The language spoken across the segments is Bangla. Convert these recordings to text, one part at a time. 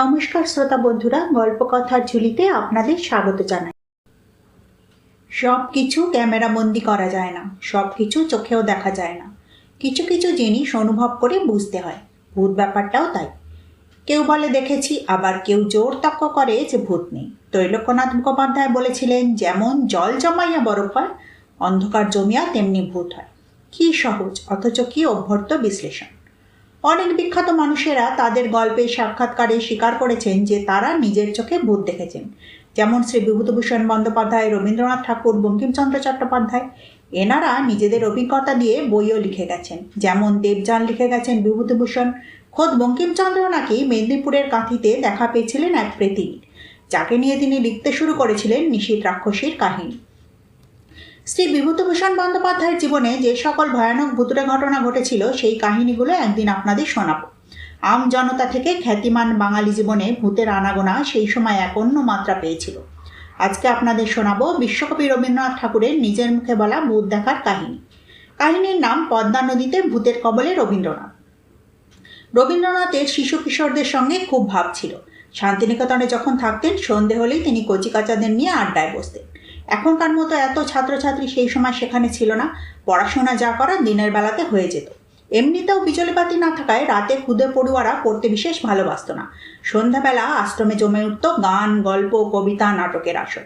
নমস্কার শ্রোতা বন্ধুরা গল্প কথার ঝুলিতে আপনাদের স্বাগত জানাই। সব কিছু ক্যামেরা বন্দি করা যায় না সব কিছু চোখেও দেখা যায় না। কিছু কিছু জিনিস অনুভব করে বুঝতে হয়, ভূত ব্যাপারটাও তাই। কেউ বলে, দেখেছি। আবার কেউ জোর তক্ক করে যে, ভূত নেই। তৈলক্যনাথ মুখোপাধ্যায় বলেছিলেন, যেমন জল জমাইয়া বরফ হয়, অন্ধকার জমিয়া তেমনি ভূত হয়। কি সহজ, অথচ কি অভ্যর্থ বিশ্লেষণ। অনেক বিখ্যাত মানুষেরা তাদের গল্পে সাক্ষাৎকারে স্বীকার করেছেন যে তারা নিজের চোখে ভূত দেখেছেন। যেমন শ্রী বিভূতিভূষণ বন্দ্যোপাধ্যায়, রবীন্দ্রনাথ ঠাকুর, বঙ্কিমচন্দ্র চট্টোপাধ্যায়, এনারা নিজেদের অভিজ্ঞতা দিয়ে বইও লিখে গেছেন। যেমন দেবযান লিখে গেছেন বিভূতিভূষণ, খোদ বঙ্কিমচন্দ্র নাকি মেদিনীপুরের কাঁথিতে দেখা পেয়েছিলেন এক প্রেতিনীর যাকে নিয়ে তিনি লিখতে শুরু করেছিলেন নিশীত রাক্ষসীর কাহিনী। শ্রী বিভূতিভূষণ বন্দ্যোপাধ্যায়ের জীবনে যে সকল ভয়ানক ভুতুরে ঘটনা ঘটেছিল, সেই কাহিনীগুলো একদিন আপনাদের শোনাব। আম জনতা থেকে খ্যাতিমান বাঙালি জীবনে ভূতের আনাগোনা সেই সময় এক অন্য মাত্রা পেয়েছিল। আজকে আপনাদের শোনাবো বিশ্বকবি রবীন্দ্রনাথ ঠাকুরের নিজের মুখে বলা ভূত দেখার কাহিনী। কাহিনীর নাম পদ্মা নদীতে ভূতের কবলে রবীন্দ্রনাথ। রবীন্দ্রনাথের শিশু কিশোরদের সঙ্গে খুব ভাব ছিল। শান্তিনিকেতনে যখন থাকতেন, সন্ধে হলেই তিনি কচিকাচাদের নিয়ে আড্ডায় বসতেন। এখনকার মতো এত ছাত্রছাত্রী সেই সময় সেখানে ছিল না। পড়াশোনা যা করা দিনের বেলাতে হয়ে যেত। এমনিতেও বিজলিবাতি না থাকায় রাতে খুদে পড়ুয়ারা পড়তে বিশেষ ভালোবাসত না। সন্ধ্যাবেলা আশ্রমে জমে উঠত গান, গল্প, কবিতা, নাটকের আসর।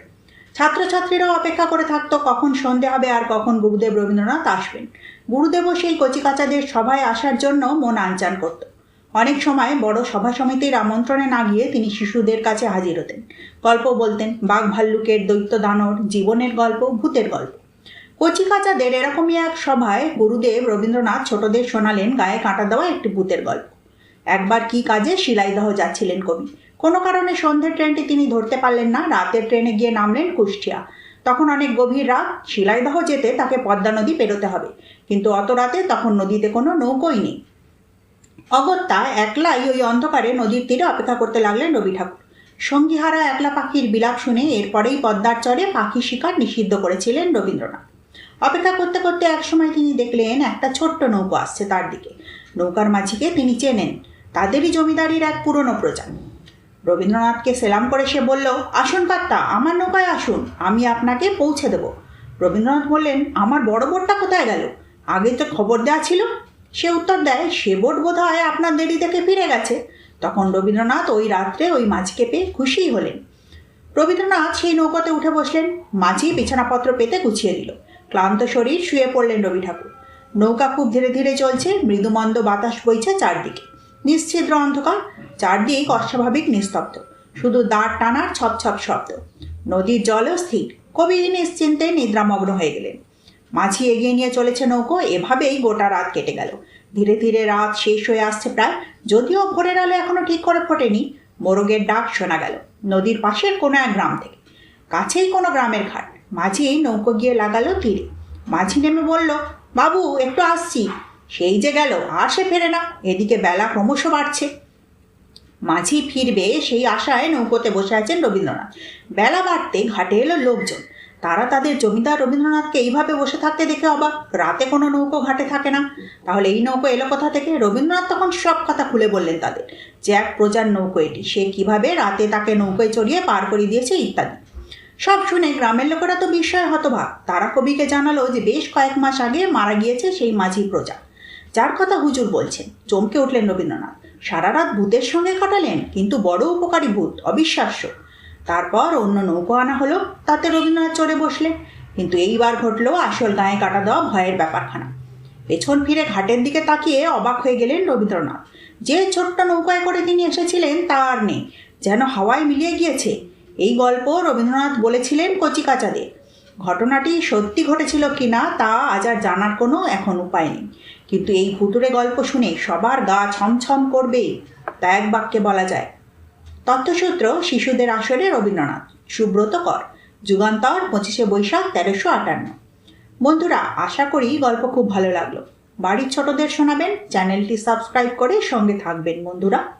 ছাত্রছাত্রীরাও অপেক্ষা করে থাকতো কখন সন্ধে হবে আর কখন গুরুদেব রবীন্দ্রনাথ আসবেন। গুরুদেবও সেই কচিকাচাদের সভায় আসার জন্য মন আনচান করত। অনেক সময় বড় সভা সমিতির আমন্ত্রণে না গিয়ে তিনি শিশুদের কাছে হাজির হতেন। গল্প বলতেন, বাঘ ভাল্লুকের দৈত্য দানর, জীবনের গল্প, ভূতের গল্প। কচিকাচাদের এরকমই এক সভায় গুরুদেব রবীন্দ্রনাথ ছোটদের শোনালেন গায়ে কাঁটা দেওয়া একটি ভূতের গল্প। একবার কি কাজে শিলাইদহ যাচ্ছিলেন কবি। কোনো কারণে সন্ধ্যের ট্রেনটি তিনি ধরতে পারলেন না, রাতের ট্রেনে গিয়ে নামলেন কুষ্টিয়া। তখন অনেক গভীর রাত, শিলাইদহ যেতে তাকে পদ্মা নদী পেরোতে হবে। কিন্তু অত রাতে তখন নদীতে কোনো নৌকোই নেই। অগত্যা একলাই ওই অন্ধকারে নদীর তীরে অপেক্ষা করতে লাগলেন রবি ঠাকুর। সঙ্গীহারা একলা পাখির বিলাপ শুনে এরপরেই পদ্মার চরে পাখি শিকার নিষিদ্ধ করেছিলেন রবীন্দ্রনাথ। অপেক্ষা করতে করতে একসময় তিনি দেখলেন একটা ছোট্ট নৌকো আসছে তার দিকে। নৌকার মাঝিকে তিনি চেনেন, তাদেরই জমিদারির এক পুরনো প্রজা রবীন্দ্রনাথকে সেলাম করে সে বলল, আসুন কাত্তা আমার নৌকায় আসুন, আমি আপনাকে পৌঁছে দেব। রবীন্দ্রনাথ বললেন, আমার বড় বোটটা কোথায় গেল? আগে তো খবর দেওয়া ছিল সে উত্তর দেয়, সে বোট বোধ হয় আপনার দেরি থেকে ফিরে গেছে। তখন রবীন্দ্রনাথ ওই রাত্রে ওই মাঝিকে পেয়ে খুশিই হলেন। রবীন্দ্রনাথ সেই নৌকাতে উঠে বসলেন। মাঝি বিছানাপত্র পেতে গুছিয়ে দিল। ক্লান্ত শরীর শুয়ে পড়লেন রবি ঠাকুর। নৌকা খুব ধীরে ধীরে চলছে, মৃদুমন্দ বাতাস বইছে চারদিকে। নিশ্ছিদ্র অন্ধকার, চারদিক অস্বাভাবিক নিস্তব্ধ। শুধু দাঁড় টানার ছপ ছপ শব্দ। নদীর জলও স্থির। কবি নিশ্চিন্তে নিদ্রামগ্ন হয়ে গেলেন। মাঝি এগিয়ে নিয়ে চলেছে নৌকো। এভাবেই গোটা রাত কেটে গেল। ধীরে ধীরে রাত শেষ হয়ে আসছে প্রায়। যদিও ভোরের আলো এখনও ঠিক করে ফোটেনি, মোরগের ডাক শোনা গেল নদীর পাশের কোনো এক গ্রাম থেকে। কাছেই কোনো গ্রামের ঘাট। মাঝি নৌকো গিয়ে লাগালো তীরে। মাঝি নেমে বলল, বাবু, একটু আসছি। সেই যে গেল, আর সে ফেরে না। এদিকে বেলা ক্রমশ বাড়ছে। মাঝি ফিরবে সেই আশায় নৌকোতে বসে আছেন রবীন্দ্রনাথ। বেলা বাড়তে ঘাটে এলো লোকজন। তারা তাদের জমিদার রবীন্দ্রনাথকে এইভাবে বসে থাকতে দেখে অবাক। রাতে কোনো নৌকো ঘাটে থাকে না। তাহলে এই নৌকো এলো কোথা থেকে? রবীন্দ্রনাথ তখন সব কথা খুলে বললেন তাদের। যে এক প্রজার নৌকো এটি, সে কীভাবে রাতে তাকে নৌকোয় চড়িয়ে পার করে দিয়েছে ইত্যাদি। সব শুনে গ্রামের লোকেরা তো বিস্ময় হতভাগ। তারা কবিকে জানালো যে বেশ কয়েক মাস আগে মারা গিয়েছে সেই মাঝি প্রজা। যার কথা হুজুর বলছেন, চমকে উঠলেন রবীন্দ্রনাথ। সারা রাত ভূতের সঙ্গে কাটালেন, কিন্তু বড় উপকারী ভূত, অবিশ্বাস্য। তারপর অন্য নৌকো আনা হলো, তাতে রবীন্দ্রনাথ চড়ে বসলেন কিন্তু এইবার ঘটলো আসল গায়ে কাটা দেওয়া ভয়ের ব্যাপারখানা। পেছন ফিরে ঘাটের দিকে তাকিয়ে অবাক হয়ে গেলেন রবীন্দ্রনাথ। যে ছোট্ট নৌকায় করে তিনি এসেছিলেন তা আর নেই। যেন হাওয়ায় মিলিয়ে গিয়েছে। এই গল্প রবীন্দ্রনাথ বলেছিলেন কচিকাচাদের। ঘটনাটি সত্যি ঘটেছিল কিনা, তা আজ আর জানার কোনো এখন উপায় নেই। কিন্তু এই ভুতুরে গল্প শুনে সবার গা ছমছম করবে তা এক বাক্যে বলা যায়। তথ্যসূত্র শিশুদের আসরে রবীন্দ্রনাথ। সুব্রত কর, যুগান্তর, পঁচিশে বৈশাখ, তেরোশো আটান্ন। বন্ধুরা, আশা করি গল্প খুব ভালো লাগল। বাড়ির ছোটদের শোনাবেন, চ্যানেলটি সাবস্ক্রাইব করে সঙ্গে থাকবেন বন্ধুরা।